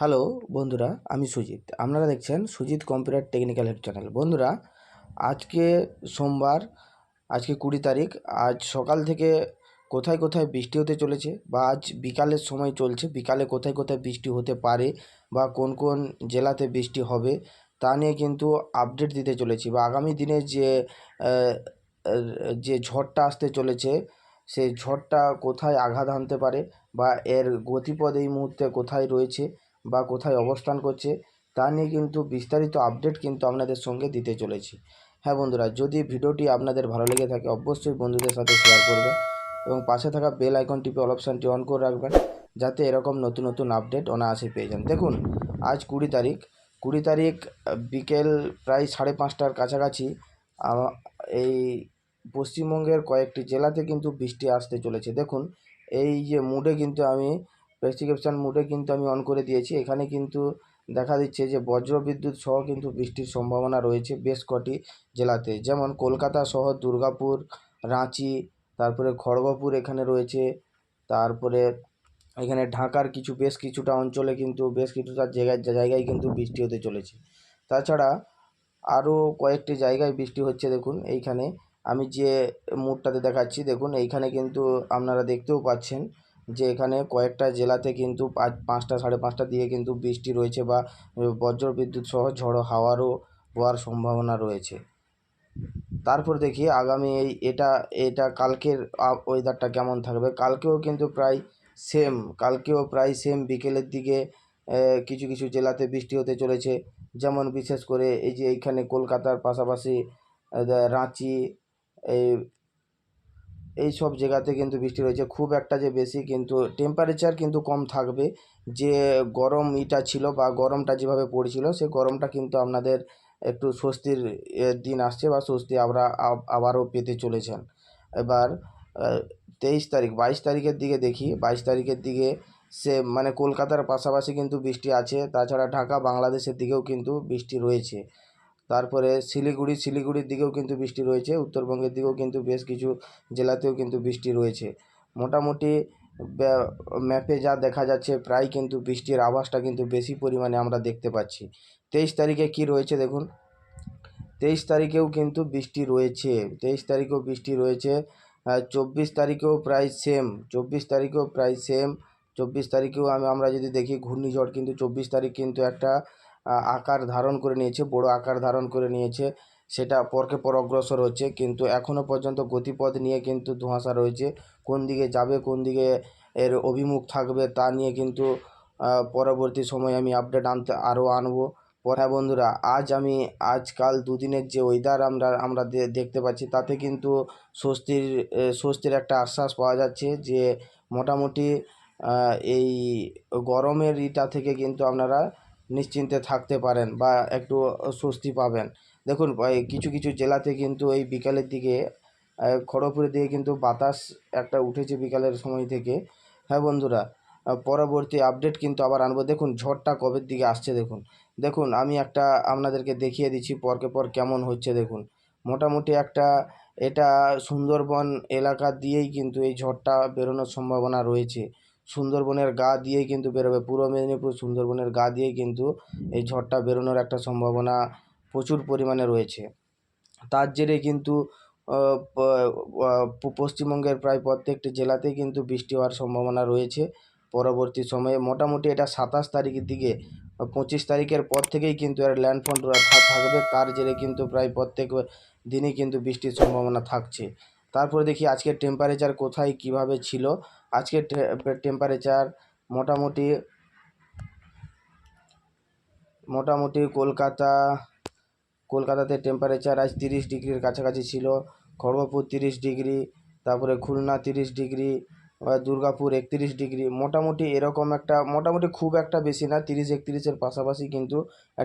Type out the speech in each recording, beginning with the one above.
Hello বন্ধুরা, আমি সুজিত। আপনারা দেখছেন Sujit computer technical help channel. বন্ধুরা, আজকে সোমবার, আজকে কুড়ি তারিখ, আজ সকাল থেকে কোথায় কোথায় বৃষ্টি হতে চলেছে বা আজ বিকালের সময় চলছে, বিকালে কোথায় কোথায় বৃষ্টি হতে পারে বা কোন কোন জেলাতে বৃষ্টি হবে, তা নিয়ে কিন্তু আপডেট দিতে চলেছি বা আগামী দিনে যে যে ঝড়টা আসতে চলেছে, সেই ঝড়টা কোথায় আঘাত হানতে পারে বা এর গতিপথ এই মুহূর্তে কোথায় রয়েছে বা কোথায় অবস্থান করছে, তা নিয়ে কিন্তু বিস্তারিত আপডেট কিন্তু আপনাদের সঙ্গে দিতে চলেছি। হ্যাঁ বন্ধুরা, যদি ভিডিওটি আপনাদের ভালো লেগে থাকে, অবশ্যই বন্ধুদের সাথে শেয়ার করবেন এবং পাশে থাকা বেল আইকন টিপে অল অপশানটি অন করে রাখবেন, যাতে এরকম নতুন নতুন আপডেট অনায়াসে পেয়ে যান। দেখুন, আজ কুড়ি তারিখ। কুড়ি তারিখ বিকেল প্রায় সাড়ে পাঁচটার কাছাকাছি এই পশ্চিমবঙ্গের কয়েকটি জেলাতে কিন্তু বৃষ্টি আসতে চলেছে। দেখুন, এই যে মুডে কিন্তু আমি প্রেসক্রিপশান মুডে কিন্তু আমি অন করে দিয়েছি। এখানে কিন্তু দেখা দিচ্ছে যে বজ্র বিদ্যুৎ সহ কিন্তু বৃষ্টির সম্ভাবনা রয়েছে বেশ কটি জেলাতে। যেমন কলকাতা সহ, দুর্গাপুর, রাঁচি, তারপরে খড়গপুর এখানে রয়েছে, তারপরে এখানে ঢাকার কিছু বেশ কিছুটা অঞ্চলে কিন্তু বেশ কিছুটা জায়গায় জায়গায় কিন্তু বৃষ্টি হতে চলেছে। তাছাড়া আরও কয়েকটি জায়গায় বৃষ্টি হচ্ছে দেখুন। এইখানে আমি যে মুডটাতে দেখাচ্ছি, দেখুন, এইখানে কিন্তু আপনারা দেখতেও পাচ্ছেন যে এখানে কয়েকটা জেলাতে কিন্তু পাঁচ, পাঁচটা, সাড়ে পাঁচটা দিয়ে কিন্তু বৃষ্টি রয়েছে বা বজ্র বিদ্যুৎ সহ ঝড়ো হাওয়ারও হওয়ার সম্ভাবনা রয়েছে। তারপর দেখি আগামী এই, এটা এটা কালকের ওয়েদারটা কেমন থাকবে? কালকেও কিন্তু প্রায় সেম কালকেও প্রায় সেম বিকেলের দিকে কিছু কিছু জেলাতে বৃষ্টি হতে চলেছে। যেমন বিশেষ করে এই যে এইখানে কলকাতার পাশাপাশি রাঁচি, এই এই সব জায়গাতে কিন্তু বৃষ্টি রয়েছে। খুব একটা যে বেশি কিন্তু টেম্পারেচার কিন্তু কম থাকবে। যে গরম ইটা ছিল বা গরমটা যেভাবে পড়েছিল, সে গরমটা কিন্তু আপনাদের একটু স্বস্তির দিন আসছে বা স্বস্তি আমরা আবারও পেতে চলেছেন। এবার তেইশ তারিখ, বাইশ তারিখের দিকে দেখি। বাইশ তারিখের দিকে সে মানে কলকাতার পাশাপাশি কিন্তু বৃষ্টি আছে। তাছাড়া ঢাকা, বাংলাদেশের দিকেও কিন্তু বৃষ্টি রয়েছে। তারপরে শিলিগুড়ি, শিলিগুড়ির দিকেও কিন্তু বৃষ্টি রয়েছে, উত্তরবঙ্গের দিকেও কিন্তু বেশ কিছু জেলাতেও কিন্তু বৃষ্টি রয়েছে। মোটামুটি ম্যাপে যা দেখা যাচ্ছে, প্রায় কিন্তু বৃষ্টির আভাসটা কিন্তু বেশি পরিমাণে আমরা দেখতে পাচ্ছি। তেইশ তারিখে কি রয়েছে দেখুন? তেইশ তারিখেও কিন্তু বৃষ্টি রয়েছে, তেইশ তারিখেও বৃষ্টি রয়েছে চব্বিশ তারিখেও প্রায় সেম চব্বিশ তারিখেও প্রায় সেম চব্বিশ তারিখেও আমি, আমরা যদি দেখি ঘূর্ণিঝড় কিন্তু চব্বিশ তারিখ কিন্তু একটা আকার ধারণ করে নিয়েছে, বড় আকার ধারণ করে নিয়েছে। সেটা পরকে পর অগ্রসর হচ্ছে, কিন্তু এখনও পর্যন্ত গতিপথ নিয়ে কিন্তু ধোঁয়াশা রয়েছে। কোন দিকে যাবে, কোন দিকে এর অভিমুখ থাকবে তা নিয়ে কিন্তু পরবর্তী সময়ে আমি আপডেট আনতে, আরও আনব। পরে বন্ধুরা, আজ আমি আজকাল দুদিনের যে ওয়েদার আমরা আমরা দেখতে পাচ্ছি, তাতে কিন্তু স্বস্তির স্বস্তির একটা আশ্বাস পাওয়া যাচ্ছে যে মোটামুটি এই গরমের ইটা থেকে কিন্তু আপনারা নিশ্চিন্তে থাকতে পারেন বা একটু স্বস্তি পাবেন। দেখুন কিছু কিছু জেলাতে কিন্তু এই বিকালের দিকে খড়গপুরের দিকে কিন্তু বাতাস একটা উঠেছে বিকালের সময় থেকে। হ্যাঁ বন্ধুরা পরবর্তী আপডেট কিন্তু আবার আনব। দেখুন, ঝড়টা কবের দিকে আসছে দেখুন। দেখুন, আমি একটা আপনাদেরকে দেখিয়ে দিচ্ছি, পরকে পর কেমন হচ্ছে দেখুন। মোটামুটি একটা এটা সুন্দরবন এলাকা দিয়েই কিন্তু এই ঝড়টা বেরোনোর সম্ভাবনা রয়েছে। সুন্দরবনের গা দিয়েই কিন্তু বেরোবে। পূর্ব মেদিনীপুর সুন্দরবনের গা দিয়েই কিন্তু এই ঝড়টা বেরোনোর একটা সম্ভাবনা প্রচুর পরিমাণে রয়েছে। তার জেরে কিন্তু পশ্চিমবঙ্গের প্রায় প্রত্যেকটি জেলাতেই কিন্তু বৃষ্টি হওয়ার সম্ভাবনা রয়েছে পরবর্তী সময়ে। মোটামুটি এটা সাতাশ তারিখের দিকে, পঁচিশ তারিখের পর থেকেই কিন্তু এর ল্যান্ডফল থাকবে। তার জেরে কিন্তু প্রায় প্রত্যেক দিনই কিন্তু বৃষ্টির সম্ভাবনা থাকছে। তারপরে দেখি আজকের টেম্পারেচার কোথায়, কীভাবে ছিল। আজকের টেম্পারেচার মোটামুটি মোটামুটি কলকাতা, কলকাতাতে টেম্পারেচার আজ তিরিশ ডিগ্রির কাছাকাছি ছিল। খড়গপুর তিরিশ ডিগ্রি, তারপরে খুলনা তিরিশ ডিগ্রি দুর্গাপুর একত্রিশ ডিগ্রি। মোটামুটি এরকম একটা, মোটামুটি খুব একটা বেশি না, তিরিশ একত্রিশের পাশাপাশি কিন্তু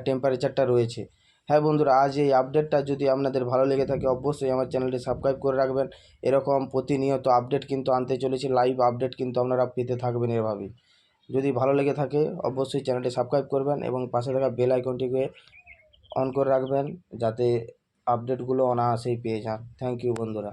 টেম্পারেচারটা রয়েছে। হ্যাঁ বন্ধুরা, আজ এই আপডেটটা যদি আপনাদের ভালো লেগে থাকে, অবশ্যই আমার চ্যানেলটি সাবস্ক্রাইব করে রাখবেন। এরকম প্রতিনিয়ত আপডেট কিন্তু আনতে চলেছি লাইভ আপডেট কিন্তু আপনারা পেতে থাকবেন এভাবেই। যদি ভালো লেগে থাকে, অবশ্যই চ্যানেলটি সাবস্ক্রাইব করবেন এবং পাশে থাকা বেল আইকনটিকে অন করে রাখবেন, যাতে আপডেটগুলো অনায়াসেই পেয়ে যান। থ্যাংক ইউ বন্ধুরা।